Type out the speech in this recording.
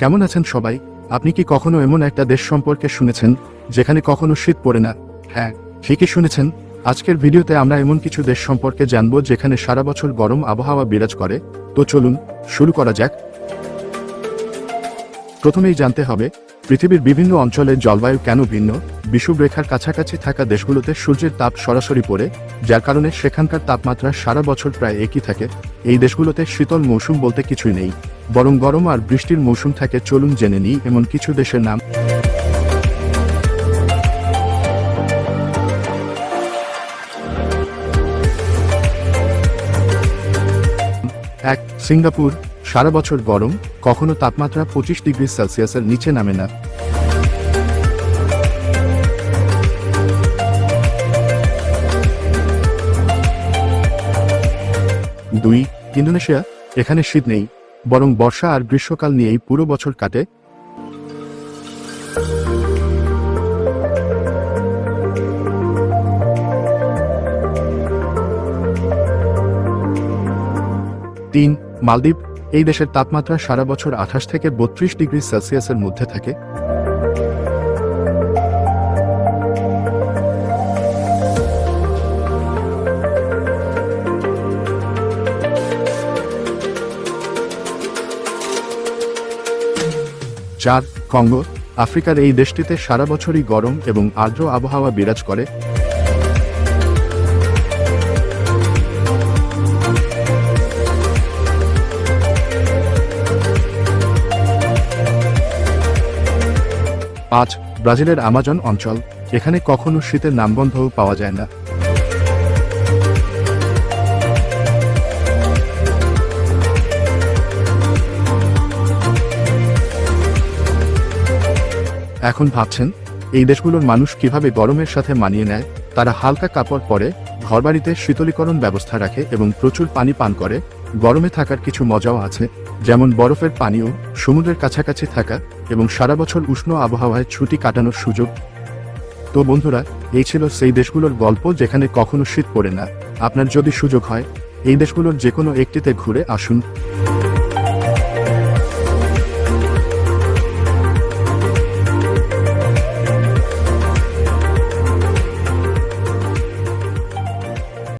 কেমন আছেন সবাই? আপনি কি কখনো এমন একটা দেশ সম্পর্কে শুনেছেন, যেখানে কখনো শীত পড়ে না? হ্যাঁ ঠিকই শুনেছেন। আজকের ভিডিওতে আমরা এমন কিছু দেশ সম্পর্কে জানব, যেখানে সারা বছর গরম আবহাওয়া বিরাজ করে। তো চলুন, শুরু করা যাক। প্রথমেই জানতে হবে, পৃথিবীর বিভিন্ন অঞ্চলের জলবায়ু কেন ভিন্ন? বিষুবরেখার কাছাকাছি থাকা দেশগুলোতে সূর্যের তাপ সরাসরি পড়ে, যার কারণে সেখানকার তাপমাত্রা সারা বছর প্রায় একই থাকে। এই দেশগুলোতে শীতল মৌসুম বলতে কিছুই নেই। বরং গরম আর বৃষ্টির মৌসুম থাকে, চলুন জেনে নিই এমন কিছু দেশের নাম। এক, সিঙ্গাপুর, সারা বছর গরম, কখনো তাপমাত্রা পঁচিশ ডিগ্রি সেলসিয়াসের নিচে নামে না। দুই, ইন্দোনেশিয়া, এখানে শীত নেই। বরং বর্ষা আর গ্রীষ্মকাল নিয়েই পুরো বছর কাটে। তিন, মালদ্বীপ, এই দেশের তাপমাত্রা সারা বছর আঠাশ থেকে বত্রিশ ডিগ্রি সেলসিয়াসের মধ্যে থাকে। চার কঙ্গো, আফ্রিকার এই দেশটিতে সারা বছরই গরম এবং আর্দ্র আবহাওয়া বিরাজ করে। পাঁচ ব্রাজিলের আমাজন অঞ্চল, এখানে কখনো শীতের নামবন্ধও পাওয়া যায় না। এখন ভাবছেন, এই দেশগুলোর মানুষ কীভাবে গরমের সাথে মানিয়ে নেয়, তারা হালকা কাপড় পরে, ঘরবাড়িতে শীতলীকরণ ব্যবস্থা রাখে এবং প্রচুর পানি পান করে, গরমে থাকার কিছু মজাও আছে, যেমন বরফের পানীয় সমুদ্রের কাছাকাছি থাকা এবং সারা বছর উষ্ণ আবহাওয়ায় ছুটি কাটানোর সুযোগ। তো বন্ধুরা, এই ছিল সেই দেশগুলোর গল্প যেখানে কখনো শীত পড়ে না। আপনার যদি সুযোগ হয়, এই দেশগুলোর যে কোনো একটিতে ঘুরে আসুন।